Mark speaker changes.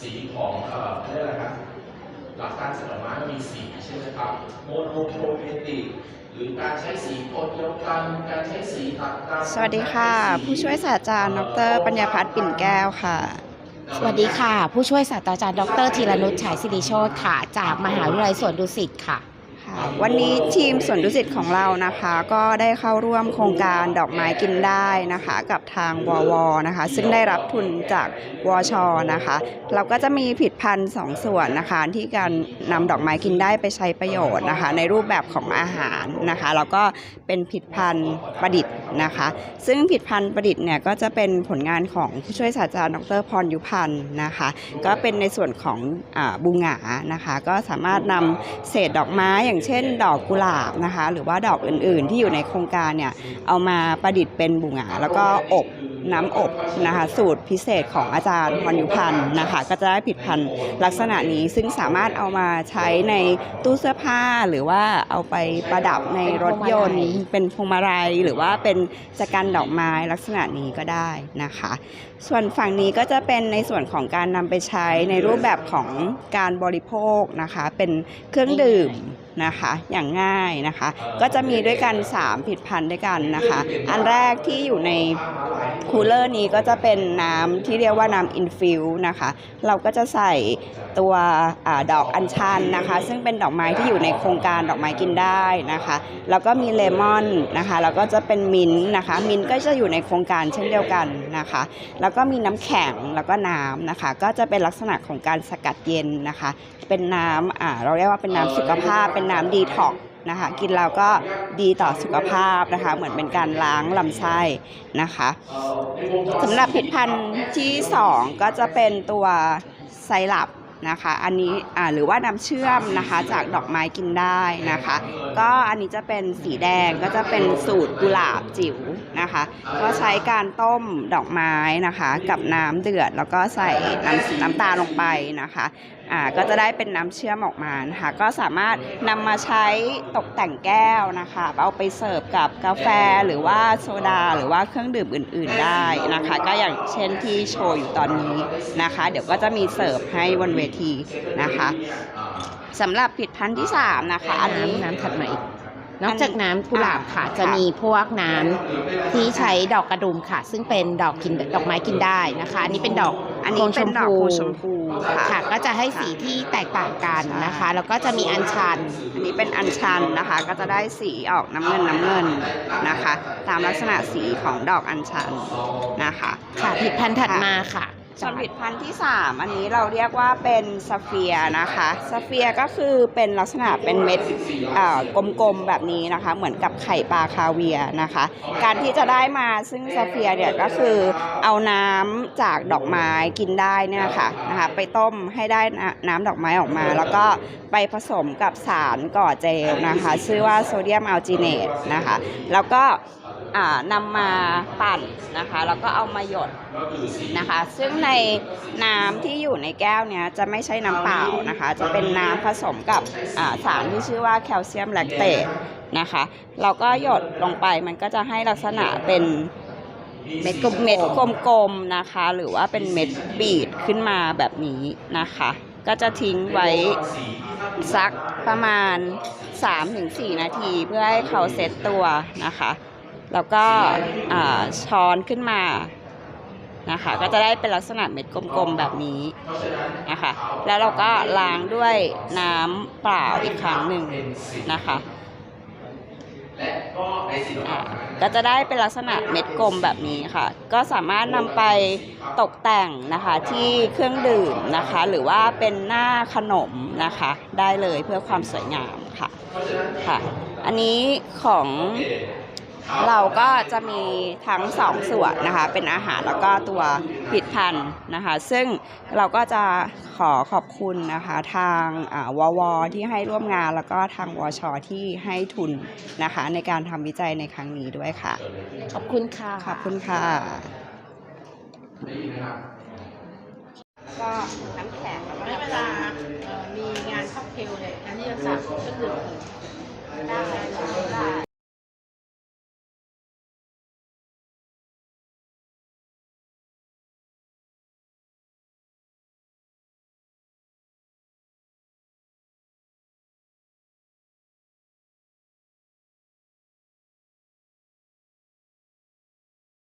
Speaker 1: สีของเอ่อเขาเรียกอะไรครับหลักการสดอกไม้มันมีสีใช่ไหมครับโมโนโครเมติกหรือการใช้สีโคตรเดียวกันการใช้สีตัดกัน
Speaker 2: สวัสดีค่ะ ผู้ช่วยศาสตราจารย์ดร ปัญญาพัฒน์ปิ่นแก้วค่ะ
Speaker 3: สวัสดีค่ะ ผู้ช่วยศาสตราจารย์ดรธีรนุชฉายศิริโชตค่ะ จากมหาวิทยาลัยสวนดุสิตค่ะ
Speaker 2: ค่ะ วันนี้ทีมสวนดุสิตของเรานะคะ ก็ได้เข้าร่วมโครงการดอกไม้กินได้นะคะ กับทางววนะคะ ซึ่งได้รับทุนจากวชนะคะ เราก็จะมีผลิดพันธ์สองส่วนนะคะ ที่การนำดอกไม้กินได้ไปใช้ประโยชน์นะคะ ในรูปแบบของอาหารนะคะแล้วก็เป็นผลิดพันธ์ประดิษฐ์นะคะ ซึ่งผลิดพันธ์ประดิษฐ์เนี่ยก็จะเป็นผลงานของผู้ช่วยศาสตราจารย์ดรพรยุพันธ์นะคะ ก็เป็นในส่วนของอบูหงานะคะ ก็สามารถนำเศษดอกไม้อย่างเช่น ดอกกุหลาบนะคะ หรือว่าดอกอื่นๆ ที่อยู่ในโครงการเนี่ยเอามาประดิษฐ์เป็นบูหงาแล้วก็อบน้ำอบนะคะ สูตรพิเศษของอาจารย์พรยุพันธ์นะคะ ก็จะได้ผลิดพันธ์ลักษณะนี้ซึ่งสามารถเอามาใช้ในตู้เสื้อผ้าหรือว่าเอาไปประดับในรถยนต์เป็นพวงมาลัยหรือว่าเป็นจักรันดอกไม้ลักษณะนี้ก็ได้นะคะ ส่วนฝั่งนี้ก็จะเป็นในส่วนของการนำไปใช้ในรูปแบบของการบริโภคนะคะ เป็นเครื่องดื่ม นะคะอย่างง่ายนะคะ ก็จะมีด้วยกัน 3 ผลิดพันธ์ด้วยกันนะคะ อันแรกที่อยู่ใน คูลเลอร์นี้ก็จะเป็นน้ำที่เรียกว่าน้ำอินฟิวนะคะ เราก็จะใส่ตัวอดอกอัญชันนะคะ ซึ่งเป็นดอกไม้ที่อยู่ในโครงการดอกไม้กินได้นะคะ แล้วก็มีเลมอนนะคะแล้วก็จะเป็นมิ้นนะคะ มิ้นก็จะอยู่ในโครงการเช่นเดียวกันนะคะ แล้วก็มีน้ำแข็งแล้วก็น้ำนะคะ ก็จะเป็นลักษณะของการสกัดเย็นนะคะ เป็นน้ำเราเรียกว่าเป็นน้ำสุขภาพ เป็นน้ำดีท็อก นะคะ กินแล้วก็ดีต่อสุขภาพนะคะ เหมือนเป็นการล้างลำไส้นะคะสำหรับผลิตภัณฑ์ที่ 2 ก็จะเป็นตัวไซรัปนะคะ อันนี้อ่าหรือว่าน้ำเชื่อมนะคะจากดอกไม้กินได้นะคะ ก็อันนี้จะเป็นสีแดงก็จะเป็นสูตรกุหลาบจิ๋วนะคะ ก็ใช้การต้มดอกไม้นะคะ กับน้ำเดือด แล้วก็ใส่น้ำน้ำตาลลงไปนะคะ อ่าก็จะได้เป็นน้ำเชื่อมออกมานะคะก็สามารถนำมาใช้ตกแต่งแก้วนะคะเอาไปเสิร์ฟกับกาแฟหรือว่าโซดา หรือว่าเครื่องดื่มอื่น ๆได้นะคะ ก็อย่างเช่นที่โชว์อยู่ตอนนี้นะคะ เดี๋ยวก็จะมีเสิร์ฟให้บนเวทีนะคะสำหรับผลิดพันธ์ที่ 3 นะคะ อันนี้
Speaker 3: น้ำถัดมาอีก นอกจากน้ำกุหลาบค่ะ
Speaker 2: อ่า
Speaker 3: จะมีพวกน้ำที่ใช้ดอกกระดุมค่ะ ซึ่งเป็นดอกกินดอกไม้กินได้นะคะ อันนี้เป็นดอก
Speaker 2: อันนี้เป็นดอกโคนชมพูค่ะ
Speaker 3: ค่ะ ก็จะให้สีที่แตกต่างกันนะคะ แล้วก็จะมีอัญชัน
Speaker 2: อันนี้เป็นอัญชันนะคะ ก็จะได้สีออกน้ำเงินน้ำเงินนะคะ ตามลักษณะสีของดอกอัญชันนะคะ
Speaker 3: ค่ะผลิตภัณฑ์ถัดมาค่ะ
Speaker 2: ส่วนผลิตภัณฑ์ที่ 3 อันนี้เราเรียกว่าเป็นสเฟียนะคะสเฟียก็คือเป็นลักษณะเป็นเม็ดกลมๆแบบนี้นะคะ เหมือนกับไข่ปลาคาเวียนะคะ การที่จะได้มาซึ่งสเฟียเนี่ยก็คือเอาน้ำจากดอกไม้กินได้เนี่ยค่ะนะคะไปต้มให้ได้น้ำดอกไม้ออกมา แล้วก็ไปผสมกับสารก่อเจลนะคะ ชื่อว่าโซเดียมอัลจีเนตนะคะ แล้วก็ นำมาปั่นนะคะ แล้วก็เอามาหยดนะคะ ซึ่งในน้ำที่อยู่ในแก้วเนี้ยจะไม่ใช่น้ำเปล่านะคะ จะเป็นน้ำผสมกับสารที่ชื่อว่าแคลเซียมแลคเตตนะคะเราก็หยดลงไปมันก็จะให้ลักษณะเป็น
Speaker 3: เม็ดกลมๆ
Speaker 2: เม็ดกลมๆนะคะ หรือว่าเป็นเม็ดบีดขึ้นมาแบบนี้นะคะ ก็จะทิ้งไว้สักประมาณ 3-4 นาทีเพื่อให้เขาเซตตัวนะคะ แล้วก็ช้อนขึ้นมานะคะก็จะได้เป็นลักษณะเม็ดกลมๆแบบนี้นะคะแล้วเราก็ล้างด้วยน้ำเปล่าอีกครั้งหนึ่งนะคะก็จะได้เป็นลักษณะเม็ดกลมแบบนี้ค่ะ ก็สามารถนำไปตกแต่งนะคะที่เครื่องดื่มนะคะ หรือว่าเป็นหน้าขนมนะคะ ได้เลยเพื่อความสวยงามค่ะค่ะ อันนี้ของ เราก็จะมีทั้งสองส่วนนะคะ เป็นอาหารแล้วก็ตัวผลิตภัณฑ์นะคะ ซึ่งเราก็จะขอขอบคุณนะคะทางอ่าววที่ให้ร่วมงานแล้วก็ทางวชที่ให้ทุนนะคะ ในการทำวิจัยในครั้งนี้ด้วยค่ะ
Speaker 3: ขอบคุณค่ะ
Speaker 2: ขอบคุณค่ะก็น้ำแข็งแล้วก็
Speaker 4: ไม่เวลาเอ่อมีงานค็อกเทลเนี่ยงานที่จะสั่งเครื่องดื่ม
Speaker 2: ได้ได้